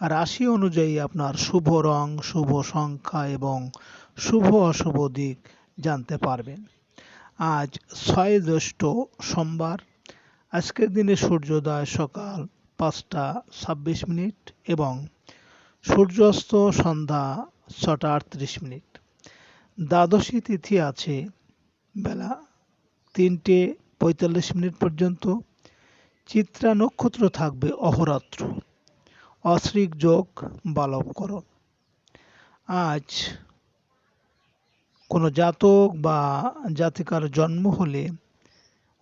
রাশি অনুযায়ী আপনার শুভ রং, শুভ সংখ্যা এবং শুভ অশুভ দিক জানতে পারবেন। আজ ছয় জ্যৈষ্ঠ সোমবার। আজকের দিনে সূর্যোদয় সকাল পাঁচটা ছাব্বিশ মিনিট এবং সূর্যাস্ত সন্ধ্যা ছটা আটত্রিশ মিনিট। দ্বাদশী তিথি আছে বেলা তিনটে পঁয়তাল্লিশ মিনিট পর্যন্ত। চিত্রা নক্ষত্র থাকবে অহরাত্র। অশ্রিক যোগ বালবকরণ আজ কোনো জাতক বা জাতিকার জন্ম হলে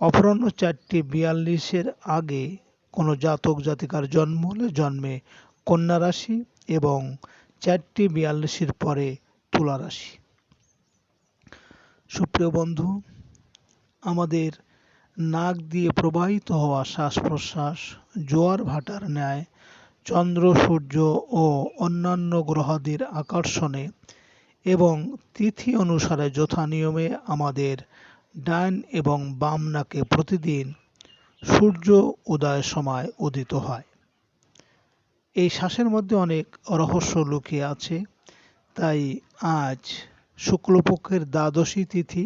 অপরাহ্ন চারটি বিয়াল্লিশের আগে কোনো জাতক জাতিকার জন্ম হলে জন্মে কন্যা রাশি এবং চারটি বিয়াল্লিশের পরে তুলা রাশি। সুপ্রিয় বন্ধু, আমাদের নাক দিয়ে প্রবাহিত হওয়া শ্বাস প্রশ্বাস জোয়ার ভাটার ন্যায় চন্দ্র, সূর্য ও অন্যান্য গ্রহাদির আকর্ষণে এবং তিথি অনুসারে যথা নিয়মে আমাদের ডান এবং বাম নাকে প্রতিদিন সূর্য উদয়ের সময় উদিত হয়। এই শ্বাসের মধ্যে অনেক রহস্য লুকিয়ে আছে। তাই আজ শুক্লপক্ষের দ্বাদশী তিথি।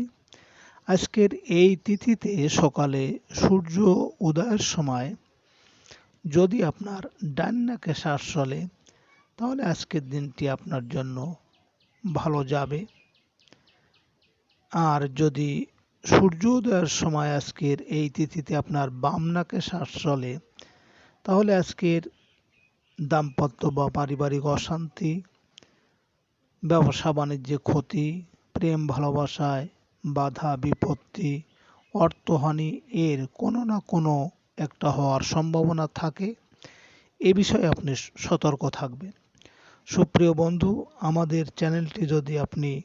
আজকের এই তিথিতে সকালে সূর্য উদয়ের সময় যদি আপনার ডান নাকে শ্বাস চলে, তাহলে আজকের দিনটি আপনার জন্য ভালো যাবে। আর যদি সূর্যোদয়ের সময় আজকের এই তিথিতে আপনার বাম নাকে শ্বাস চলে, তাহলে আজকের দাম্পত্য বা পারিবারিক অশান্তি, ব্যবসা বাণিজ্যে ক্ষতি, প্রেম ভালোবাসায় বাধা, বিপত্তি, অর্থহানি এর কোনো না কোনো একটা হওয়ার সম্ভাবনা থাকে, এ বিষয়ে আপনি সতর্ক থাকবেন। সুপ্রিয় বন্ধু, আমাদের চ্যানেলটি যদি আপনি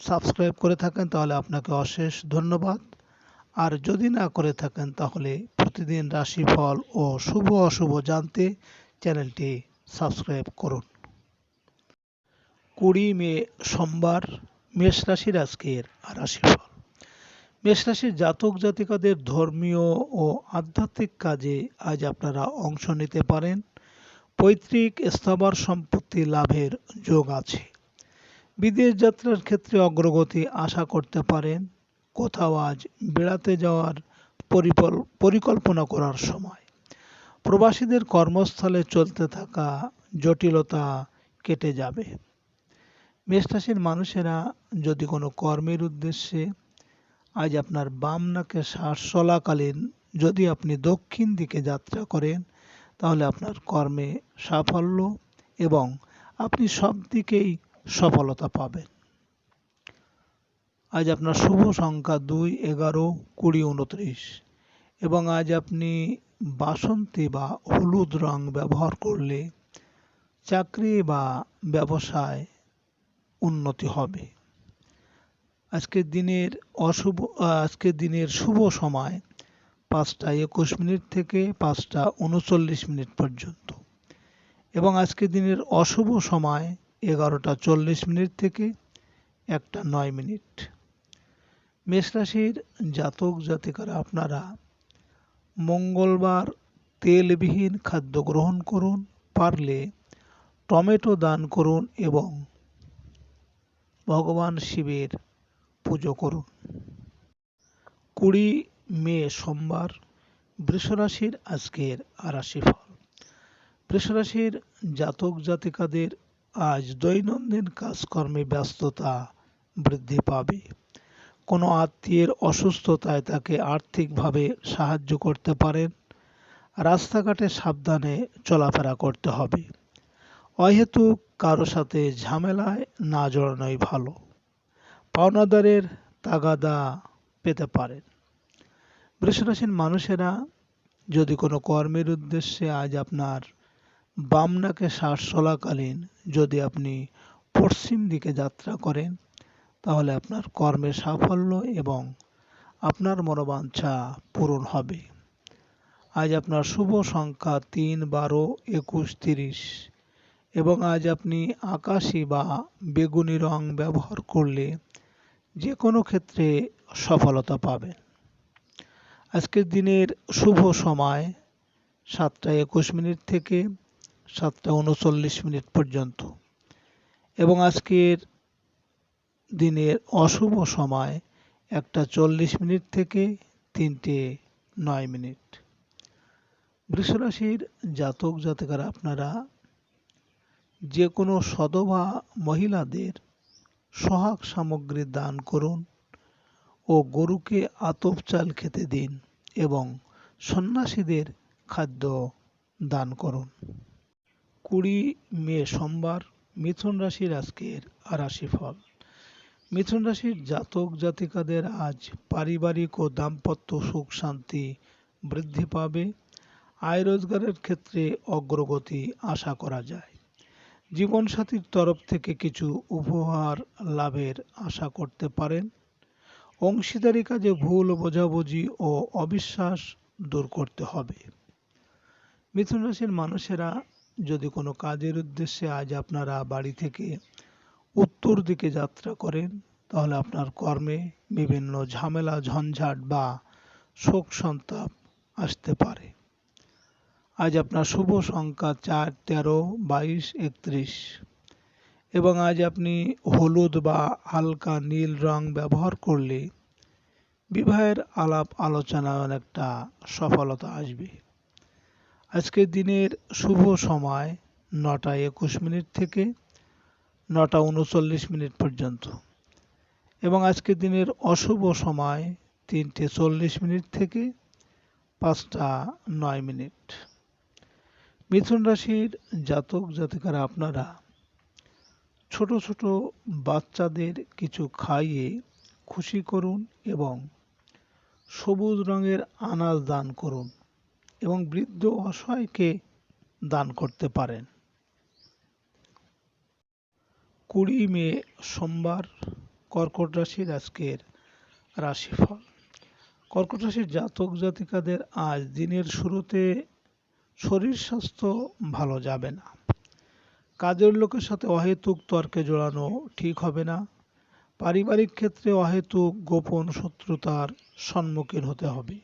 সাবস্ক্রাইব করে থাকেন, তাহলে আপনাকে অশেষ ধন্যবাদ। আর যদি না করে থাকেন, তাহলে প্রতিদিন রাশিফল ও শুভ অশুভ জানতে চ্যানেলটি সাবস্ক্রাইব করুন। কুড়ি মে সোমবার, মেষ রাশির আজকের রাশিফল। মেষরাশির জাতক জাতিকাদের ধর্মীয় ও আধ্যাত্মিক কাজে আজ আপনারা অংশ নিতে পারেন। পৈতৃক স্থাবর সম্পত্তি লাভের যোগ আছে। বিদেশ যাত্রার ক্ষেত্রে অগ্রগতি আশা করতে পারেন। কোথাও আজ বেড়াতে যাওয়ার পরিকল্পনা করার সময়। প্রবাসীদের কর্মস্থলে চলতে থাকা জটিলতা কেটে যাবে। মেষরাশির মানুষেরা যদি কোনো কর্মের উদ্দেশ্যে আজ আপনার বাম নাকে শ্বাস চলাকালীন যদি আপনি দক্ষিণ দিকে যাত্রা করেন, তাহলে আপনার কর্মে সাফল্য এবং আপনি সব দিকেই সফলতা পাবেন। আজ আপনার শুভ সংখ্যা দুই, এগারো, কুড়ি, উনত্রিশ এবং আজ আপনি বাসন্তী বা হলুদ রং ব্যবহার করলে চাকরি বা ব্যবসায় উন্নতি হবে। আজকের দিনের অশুভ, আজকের দিনের শুভ সময় পাঁচটা একুশ মিনিট থেকে পাঁচটা উনচল্লিশ মিনিট পর্যন্ত। এবং আজকের দিনের অশুভ সময় এগারোটা চল্লিশ মিনিট থেকে একটা নয় মিনিট। মেষ রাশির জাতক জাতিকারা আপনারা মঙ্গলবার তেলবিহীন খাদ্য গ্রহণ করুন, পারলে টমেটো দান করুন এবং ভগবান শিবের পুজো করুন। কুড়ি মে সোমবার বৃষরাশির আজকের রাশিফল। বৃষরাশির জাতক জাতিকাদের আজ দৈনন্দিন কাজকর্মে ব্যস্ততা বৃদ্ধি পাবে। কোনো আত্মীয়ের অসুস্থতায় তাকে আর্থিকভাবে সাহায্য করতে পারেন। রাস্তাঘাটে সাবধানে চলাফেরা করতে হবে। অহেতুক কারও সাথে ঝামেলায় না জড়ানোই ভালো। পাওনাদারের তাগাদা পেতে পারেন। বৃষরাশির মানুষেরা যদি কোনো কর্মের উদ্দেশ্যে আজ আপনার বামনাকে শ্বাস চলাকালীন যদি আপনি পশ্চিম দিকে যাত্রা করেন, তাহলে আপনার কর্মে সাফল্য এবং আপনার মনোবাঞ্ছা পূরণ হবে। আজ আপনার শুভ সংখ্যা তিন, বারো, একুশ, তিরিশ এবং আজ আপনি আকাশি বা বেগুনি রং ব্যবহার করলে যে কোনো ক্ষেত্রে সফলতা পাবেন। আজকের দিনের শুভ সময় সাতটা একুশ মিনিট থেকে সাতটা উনচল্লিশ মিনিট পর্যন্ত। এবং আজকের দিনের অশুভ সময় একটা চল্লিশ মিনিট থেকে তিনটে নয় মিনিট। বৃষরাশির জাতক জাতিকারা আপনারা যে কোনো সদবা মহিলাদের সোহাগ সামগ্রী দান করুন ও গরুকে আতপ চাল খেতে দিন এবং সন্ন্যাসীদের খাদ্য দান করুন। কুড়ি মে সোমবার মিথুন রাশির আজকের রাশিফল। মিথুন রাশির জাতক জাতিকাদের আজ পারিবারিক ও দাম্পত্য সুখ শান্তি বৃদ্ধি পাবে। আয় রোজগারের ক্ষেত্রে অগ্রগতি আশা করা যায়। জীবনসাথীর তরফ থেকে কিছু উপহার লাভের আশা করতে পারেন। অংশীদারি কাজে ভুল, বোঝাবুঝি ও অবিশ্বাস দূর করতে হবে। মিথুন রাশির মানুষেরা যদি কোনো কাজের উদ্দেশ্যে আজ আপনারা বাড়ি থেকে উত্তর দিকে যাত্রা করেন, তাহলে আপনার কর্মে বিভিন্ন ঝামেলা, ঝঞ্ঝাট বা শোক সন্তাপ আসতে পারে। আজ আপনার শুভ সংখ্যা চার, তেরো, বাইশ, একত্রিশ। এবং আজ আপনি হলুদ বা হালকা নীল রং ব্যবহার করলে বিবাহের আলাপ আলোচনায় অনেকটা সফলতা আসবে। আজকের দিনের শুভ সময় নটা একুশ মিনিট থেকে নটা উনচল্লিশ মিনিট পর্যন্ত। এবং আজকের দিনের অশুভ সময় তিনটে চল্লিশ মিনিট থেকে পাঁচটা নয় মিনিট। মিথুন রাশির জাতক জাতিকারা আপনারা ছোট ছোট বাচ্চাদের কিছু খাইয়ে খুশি করুন এবং সবুজ রঙের আনাজ দান করুন এবং বৃদ্ধ অসহায়কে দান করতে পারেন। কুড়ি মে সোমবার কর্কট রাশির আজকের রাশিফল। কর্কট রাশির জাতক জাতিকাদের আজ দিনের শুরুতে শরীর স্বাস্থ্য ভালো যাবে না। কাজের লোকের সাথে অহেতুক তর্কে জড়ানো ঠিক হবে না। পারিবারিক ক্ষেত্রে অহেতুক গোপন শত্রুতার সম্মুখীন হতে হবে।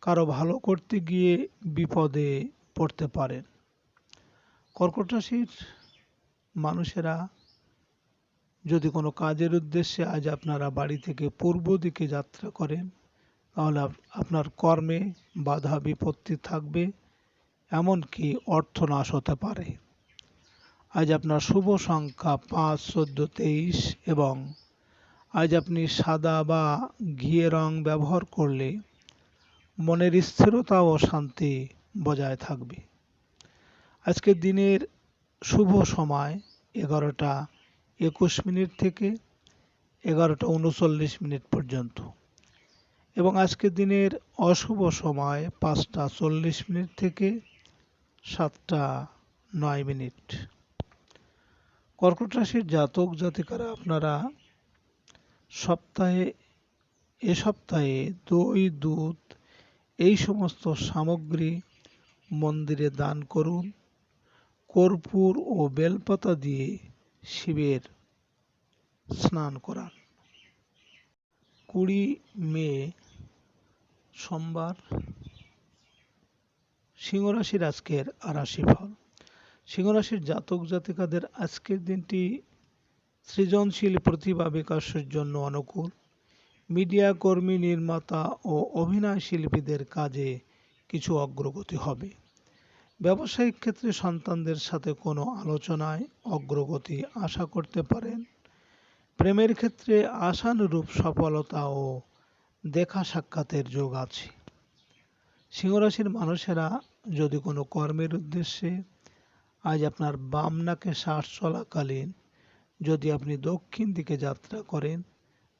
কারও ভালো করতে গিয়ে বিপদে পড়তে পারেন। কর্কট রাশির মানুষেরা যদি কোনো কাজের উদ্দেশ্যে আজ আপনারা বাড়ি থেকে পূর্ব দিকে যাত্রা করেন, তাহলে আপনার কর্মে বাধা বিপত্তি থাকবে। এমনকি অর্থনাশ হতে পারে। আজ আপনার শুভ সংখ্যা পাঁচ, চোদ্দ, তেইশ এবং আজ আপনি সাদা বা ঘিয়ে রং ব্যবহার করলে মনের স্থিরতা ও শান্তি বজায় থাকবে। আজকের দিনের শুভ সময় এগারোটা একুশ মিনিট থেকে এগারোটা উনচল্লিশ মিনিট পর্যন্ত এবং আজকের দিনের অশুভ সময় পাঁচটা চল্লিশ মিনিট থেকে সাতটা নয় মিনিট। কর্কট রাশির জাতক জাতিকারা, আপনারা সপ্তাহে, এ সপ্তাহে দই, দুধ, এই সমস্ত সামগ্রী মন্দিরে দান করুন। কর্পূর ও বেলপাতা দিয়ে শিবের স্নান করান। কুড়ি মে সোমবার সিংহরাশির আজকের রাশিফল সিংহরাশির জাতক জাতিকাদের আজকের দিনটি সৃজনশীল প্রতিভা বিকাশের জন্য অনুকূল। মিডিয়া কর্মী, নির্মাতা ও অভিনয় শিল্পীদের কাজে কিছু অগ্রগতি হবে। ব্যবসায়িক ক্ষেত্রে সন্তানদের সাথে কোনো আলোচনায় অগ্রগতি আশা করতে পারেন। প্রেমের ক্ষেত্রে আশানুরূপ সফলতা ও দেখা সাক্ষাতের যোগ আছে। সিংহরাশির মানুষেরা যদি কোনো কর্মের উদ্দেশ্যে আজ আপনার বাম নাকে শ্বাস চলাকালীন যদি আপনি দক্ষিণ দিকে যাত্রা করেন,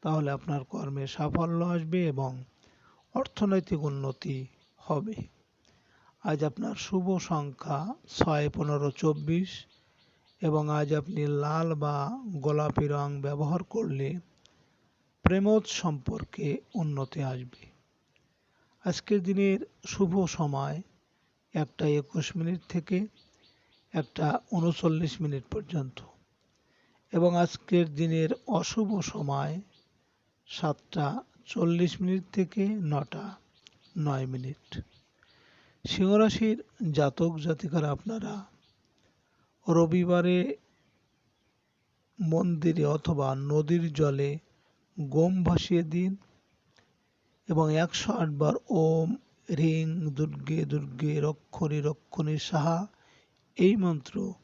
তাহলে আপনার কর্মে সাফল্য আসবে এবং অর্থনৈতিক উন্নতি হবে। আজ আপনার শুভ সংখ্যা ছয়, পনেরো, চব্বিশ এবং আজ আপনি লাল বা গোলাপি রং ব্যবহার করলে প্রেমজ সম্পর্কে উন্নতি আসবে। আজকের দিনের শুভ সময় একটা একুশ মিনিট থেকে একটা উনচল্লিশ মিনিট পর্যন্ত। এবং আজকের দিনের অশুভ সময় সাতটা চল্লিশ মিনিট থেকে নটা নয় মিনিট। সিংহরাশির জাতক জাতিকারা আপনারা রবিবারে মন্দিরে অথবা নদীর জলে গম ভাসিয়ে দিন এবং একশো আটবার ওম রিং, দুর্গে দুর্গে, রক্ষরী রক্ষণী সাহা, এই মন্ত্র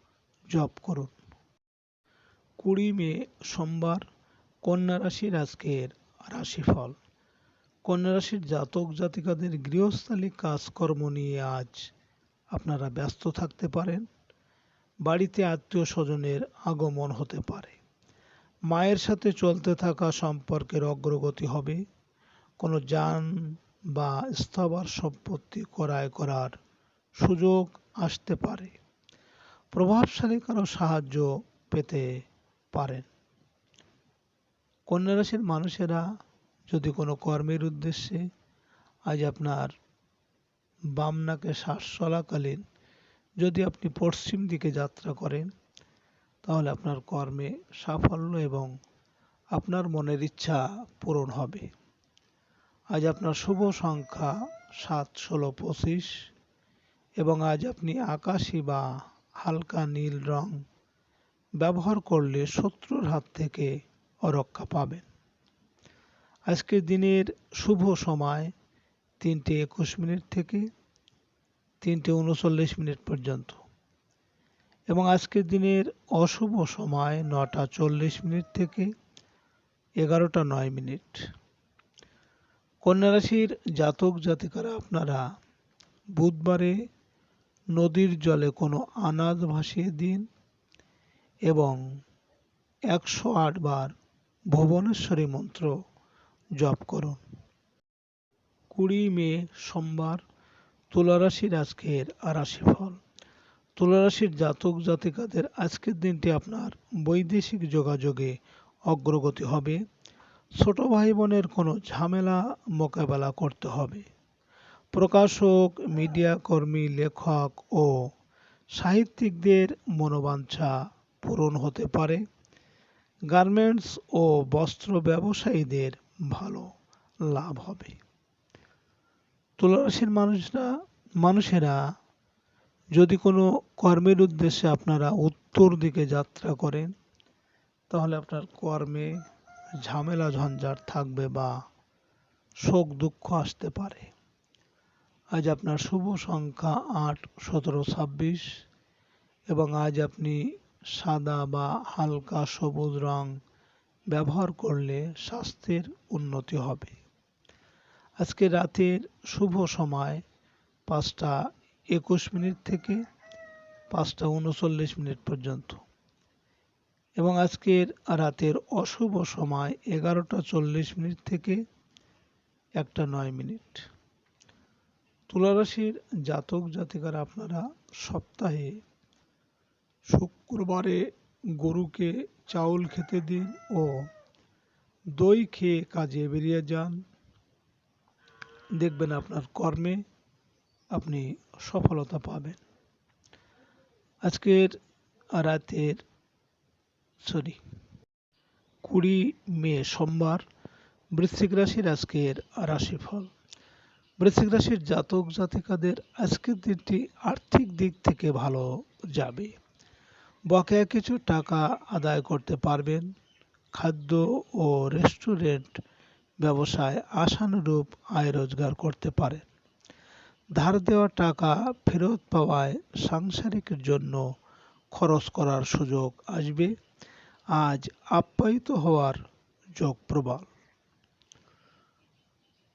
জপ করুন। কুড়ি মে সোমবার কন্যা রাশির আজকের রাশিফল। কন্যা রাশির জাতক জাতিকাদের গৃহস্থালী কাজকর্ম নিয়ে আজ আপনারা ব্যস্ত থাকতে পারেন। বাড়িতে আত্মীয় স্বজনের আগমন হতে পারে। মায়ের সাথে চলতে থাকা সম্পর্কের অগ্রগতি হবে। কোনো যান বা স্থাবর সম্পত্তি ক্রয় করার সুযোগ আসতে পারে। প্রভাবশালী কারও সাহায্য পেতে পারেন। কন্যা রাশির মানুষেরা যদি কোনো কর্মের উদ্দেশ্যে আজ আপনার বামনাকে শ্বাস চলাকালীন যদি আপনি পশ্চিম দিকে যাত্রা করেন, তাহলে আপনার কর্মে সাফল্য এবং আপনার মনের ইচ্ছা পূরণ হবে। আজ আপনার শুভ সংখ্যা সাত, ষোলো, পঁচিশ এবং আজ আপনি আকাশি বা হালকা নীল রং ব্যবহার করলে শত্রুর হাত থেকে অরক্ষা পাবেন। আজকের দিনের শুভ সময় তিনটে একুশ মিনিট থেকে তিনটে উনচল্লিশ মিনিট পর্যন্ত এবং আজকের দিনের অশুভ সময় নটা চল্লিশ মিনিট থেকে এগারোটা নয় মিনিট। কন্যা রাশির জাতক জাতিকারা আপনারা বুধবারে নদীর জলে কোনো আনাজ ভাসিয়ে দিন এবং একশো আট বার ভুবনেশ্বরী মন্ত্র জপ করুন। কুড়ি মে সোমবার তুলারাশির আজকের রাশিফল। তুলারাশির জাতক জাতিকাদের আজকের দিনটি আপনার বৈদেশিক যোগাযোগে অগ্রগতি হবে। ছোট ভাই বোনের কোনো ঝামেলা মোকাবেলা করতে হবে। প্রকাশক, মিডিয়া কর্মী, লেখক ও সাহিত্যিকদের মনোবাঞ্ছা পূরণ হতে পারে। গার্মেন্টস ও বস্ত্র ব্যবসায়ীদের ভালো লাভ হবে। তুলারাশির মানুষরা, মানুষেরা যদি কোনো কর্মের উদ্দেশ্যে আপনারা উত্তর দিকে যাত্রা করেন, তাহলে আপনার কর্মে ঝামেলা ঝঞ্ঝাট থাকবে বা শোক দুঃখ আসতে পারে। আজ আপনার শুভ সংখ্যা আট, সতেরো, ছাব্বিশ এবং আজ আপনি সাদা বা হালকা সবুজ রং ব্যবহার করলে স্বাস্থ্যের উন্নতি হবে। আজকে রাতের শুভ সময় পাঁচটা একুশ মিনিট থেকে পাঁচটা উনচল্লিশ মিনিট পর্যন্ত। এবং আজকের রাতের অশুভ সময় এগারোটা চল্লিশ মিনিট থেকে একটা নয় মিনিট। তুলারাশির জাতক জাতিকারা আপনারা সপ্তাহে শুক্রবারে গরুকে চাউল খেতে দিন ও দই খেয়ে কাজে বেরিয়ে যান। দেখবেন আপনার কর্মে আপনি সফলতা পাবেন। আজকের রাতের সরি কুড়ি মে সোমবার বৃশ্চিক রাশির আজকের রাশিফল। বৃশ্চিক রাশির জাতক জাতিকাদের আজকের দিনটি আর্থিক দিক থেকে ভালো যাবে। বকেয়া কিছু টাকা আদায় করতে পারবেন। খাদ্য ও রেস্টুরেন্ট ব্যবসায় আশানুরূপ আয় রোজগার করতে পারেন। ধার দেওয়া টাকা ফেরত পাওয়ায় সাংসারিকের জন্য খরচ করার সুযোগ আসবে। আজ আপ্যায়িত হওয়ার যোগ প্রবল।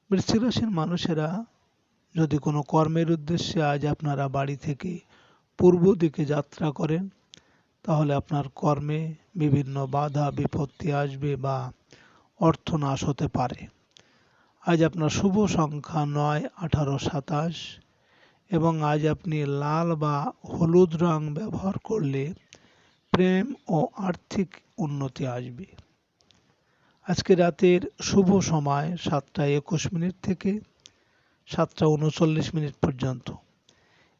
বৃশ্চিক রাশির মানুষেরা যদি কোনো কর্মের উদ্দেশ্যে আজ আপনারা বাড়ি থেকে পূর্ব দিকে যাত্রা করেন, তাহলে আপনার কর্মে বিভিন্ন বাধা, বিপত্তি আসবে বা অর্থনাশ হতে পারে। আজ আপনার শুভ সংখ্যা নয়, আঠারো, সাতাশ এবং আজ আপনি লাল বা হলুদ রং ব্যবহার করলে প্রেম ও আর্থিক উন্নতি আসবে। আজকে রাতের শুভ সময় সাতটা একুশ মিনিট থেকে সাতটা উনচল্লিশ মিনিট পর্যন্ত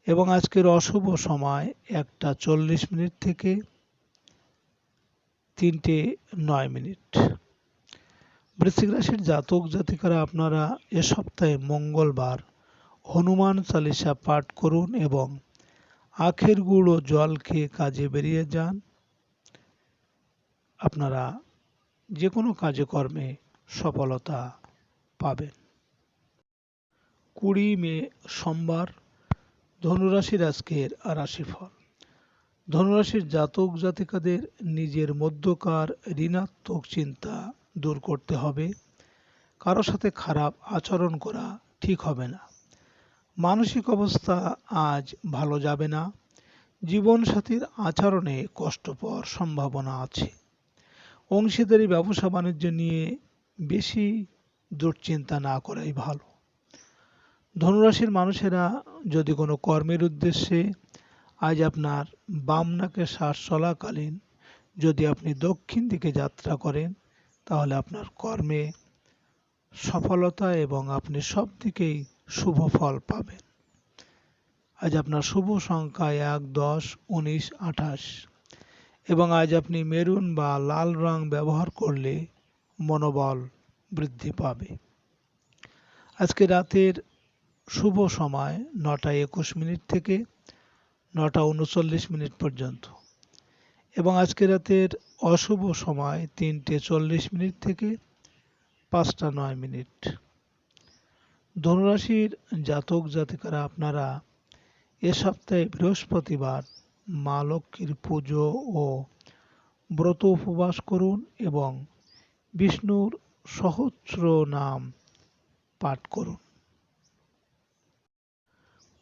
এবং আজকের অশুভ সময় একটা চল্লিশ মিনিট থেকে তিনটে নয় মিনিট। বৃশ্চিক রাশির জাতক জাতিকারা, আপনারা এ সপ্তাহে মঙ্গলবার হনুমান চালিসা পাঠ করুন এবং আখের গুড় জল খেয়ে কাজে বেরিয়ে যান। আপনারা যে কোনো কাজে কর্মে সফলতা পাবেন। কুড়ি মে সোমবার, ধনুরাশির আজকের রাশিফল। ধনুরাশির জাতক জাতিকাদের নিজের মধ্যকার ঋণাত্মক চিন্তা দূর করতে হবে। কারও সাথে খারাপ আচরণ করা ঠিক হবে না। মানসিক অবস্থা আজ ভালো যাবে না। জীবনসাথীর আচরণে কষ্ট পাওয়ার সম্ভাবনা আছে। অংশীদারি ব্যবসা বাণিজ্য নিয়ে বেশি দুশ্চিন্তা না করাই ভালো। ধনুরাশির মানুষেরা যদি কোনো কর্মের উদ্দেশ্যে আজ আপনার বাম নাকে শ্বাস চলাকালীন যদি আপনি দক্ষিণ দিকে যাত্রা করেন, তাহলে আপনার কর্মে সফলতা এবং আপনি সব দিকেই শুভ ফল পাবেন। আজ আপনার শুভ সংখ্যা এক, দশ, উনিশ, আঠাশ। এবং আজ আপনি মেরুন বা লাল রং ব্যবহার করলে মনোবল বৃদ্ধি পাবে। আজকে রাতের শুভ সময় নটা একুশ মিনিট থেকে নটা উনচল্লিশ মিনিট পর্যন্ত। এবং আজকে রাতের অশুভ সময় তিনটে চল্লিশ মিনিট থেকে পাঁচটা নয় মিনিট। ধনুরাশির জাতক জাতিকারা আপনারা এ সপ্তাহে বৃহস্পতিবার মা লক্ষ্মীর পুজো ও ব্রত উপবাস করুন এবং বিষ্ণুর সহস্র নাম পাঠ করুন।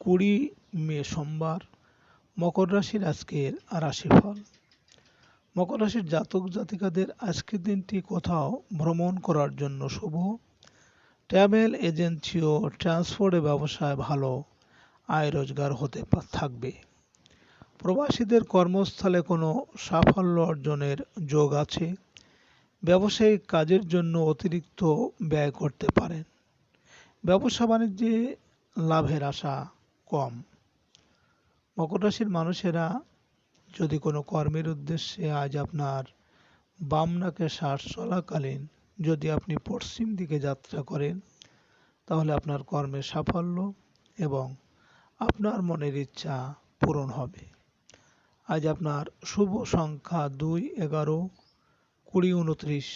কুড়ি মে সোমবার মকর রাশির আজকের রাশিফল। মকর রাশির জাতক জাতিকাদের আজকের দিনটি কোথাও ভ্রমণ করার জন্য শুভ। ট্রাভেল এজেন্সি ও ট্রান্সপোর্টের ব্যবসায় ভালো আয় রোজগার হতে থাকবে। প্রবাসীদের কর্মস্থলে কোনো সাফল্য অর্জনের যোগ আছে। ব্যবসায়িক কাজের জন্য অতিরিক্ত ব্যয় করতে পারেন। ব্যবসা বাণিজ্যে লাভের আশা কম। মকর রাশির মানুষেরা যদি কোনো কর্মের উদ্দেশ্যে আজ আপনার বামনাকে শ্বাস চলাকালীন যদি আপনি পশ্চিম দিকে যাত্রা করেন, তাহলে আপনার কর্মে সাফল্য এবং আপনার মনের ইচ্ছা পূরণ হবে। আজ আপনার শুভ সংখ্যা দুই, এগারো, কুড়ি, উনত্রিশ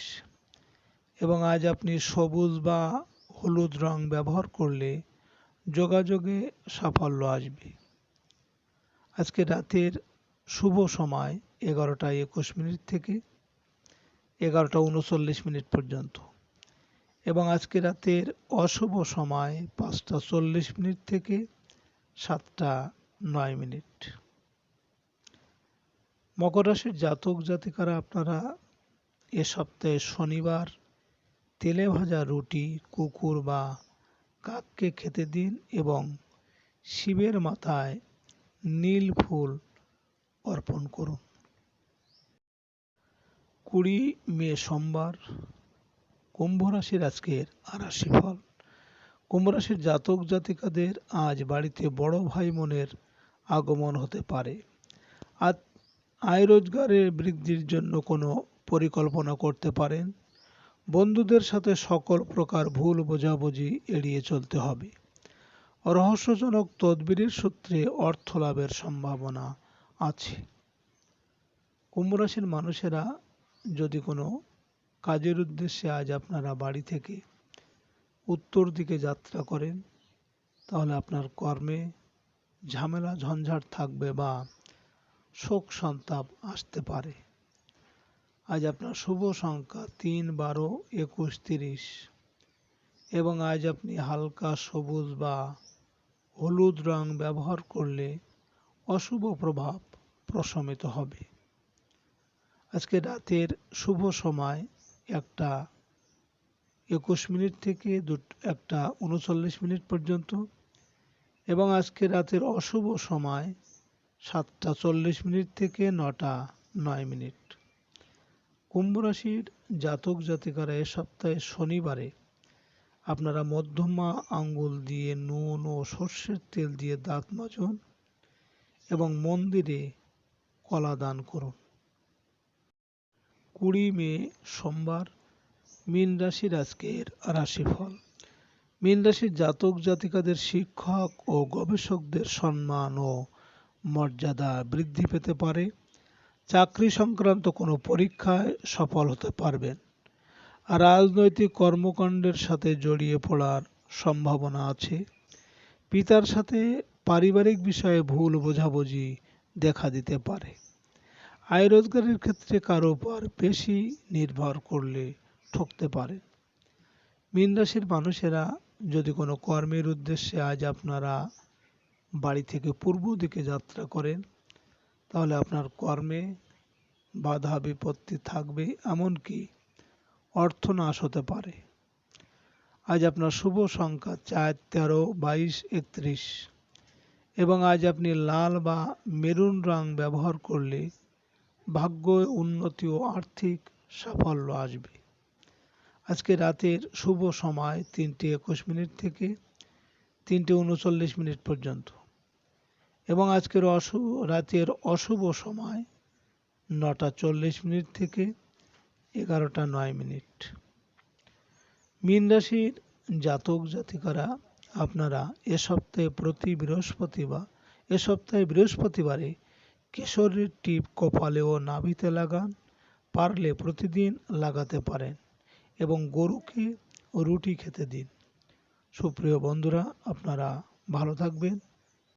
এবং আজ আপনি সবুজ বা হলুদ রং ব্যবহার করলে যোগাযোগে সাফল্য আসবে। আজকে রাতের শুভ সময় এগারোটা একুশ মিনিট থেকে এগারোটা উনচল্লিশ মিনিট পর্যন্ত। এবং আজকে রাতের অশুভ সময় পাঁচটা চল্লিশ মিনিট থেকে সাতটা নয় মিনিট। মকর রাশির জাতক জাতিকারা আপনারা এ সপ্তাহে শনিবার তেলে ভাজা রুটি, কুকুর বা কাককে খেতে দিন এবং শিবের মাথায় নীল ফুল অর্পণ করুন। কুড়ি, মে সোমবার, কুম্ভ রাশির আজকের আরাশি ফল কুম্ভ রাশির জাতক জাতিকাদের আজ বাড়িতে বড় ভাই মনের আগমন হতে পারে। আয় রোজগারের বৃদ্ধির জন্য কোনো পরিকল্পনা করতে পারেন। বন্ধুদের সাথে সকল প্রকার ভুল বোঝাবুঝি এড়িয়ে চলতে হবে। রহস্যজনক তদবিরের সূত্রে অর্থ লাভের সম্ভাবনা আছে। কুম্ভ রাশির মানুষেরা যদি কোনো কাজের উদ্দেশ্যে আজ আপনারা বাড়ি থেকে উত্তর দিকে যাত্রা করেন, তাহলে আপনার কর্মে ঝামেলা, ঝঞ্ঝাট থাকবে বা শোক সন্তাপ আসতে পারে। আজ আপনার শুভ সংখ্যা তিন, বারো, একুশ, তিরিশ এবং আজ আপনি হালকা সবুজ বা হলুদ রং ব্যবহার করলে অশুভ প্রভাব প্রশমিত হবে। আজকে রাতের শুভ সময় একটা একুশ মিনিট থেকে একটা উনচল্লিশ মিনিট পর্যন্ত এবং আজকে রাতের অশুভ সময় সাতটা চল্লিশ মিনিট থেকে নটা নয় মিনিট। কুম্ভ রাশির জাতক জাতিকারা এ সপ্তাহে শনিবারে আপনারা মধ্যমা আঙ্গুল দিয়ে নুন ও সর্ষের তেল দিয়ে দাঁত মাজুন এবং মন্দিরে কলা দান করুন। কুড়ি মে সোমবার মীন রাশির আজকের রাশিফল। মীন রাশির জাতক জাতিকাদের শিক্ষক ও গবেষকদের সম্মান ও মর্যাদা বৃদ্ধি পেতে পারে। চাকরি সংক্রান্ত কোনো পরীক্ষায় সফল হতে পারবেন। রাজনৈতিক কর্মকাণ্ডের সাথে জড়িয়ে পড়ার সম্ভাবনা আছে। পিতার সাথে পারিবারিক বিষয়ে ভুল বোঝাবুঝি দেখা দিতে পারে। আয় রোজগারের ক্ষেত্রে কারও উপর বেশি নির্ভর করলে ঠকতে পারেন মীন রাশির মানুষেরা যদি কোনো কর্মের উদ্দেশ্যে আজ আপনারা বাড়ি থেকে পূর্ব দিকে যাত্রা করেন, তাহলে আপনার কর্মে বাধা বিপত্তি থাকবে এমনকি অর্থনাশ হতে পারে। আজ আপনার শুভ সংখ্যা চার, তেরো, বাইশ, একত্রিশ এবং আজ আপনি লাল বা মেরুন রং ব্যবহার করলে ভাগ্য, উন্নতি ও আর্থিক সাফল্য আসবে। আজকে রাতের শুভ সময় তিনটে একুশ মিনিট থেকে তিনটে উনচল্লিশ মিনিট পর্যন্ত। এবং আজকের অশুভ রাতের অশুভ সময় নটা চল্লিশ মিনিট থেকে এগারোটা নয় মিনিট। মীন রাশির জাতক জাতিকারা, আপনারা এ সপ্তাহে প্রতি বৃহস্পতিবার, এ সপ্তাহে বৃহস্পতিবারে কেশরের টিপ কপালে ও নাভিতে লাগান, পারলে প্রতিদিন লাগাতে পারেন এবং গরুকে রুটি খেতে দিন। সুপ্রিয় বন্ধুরা, আপনারা ভালো থাকবেন।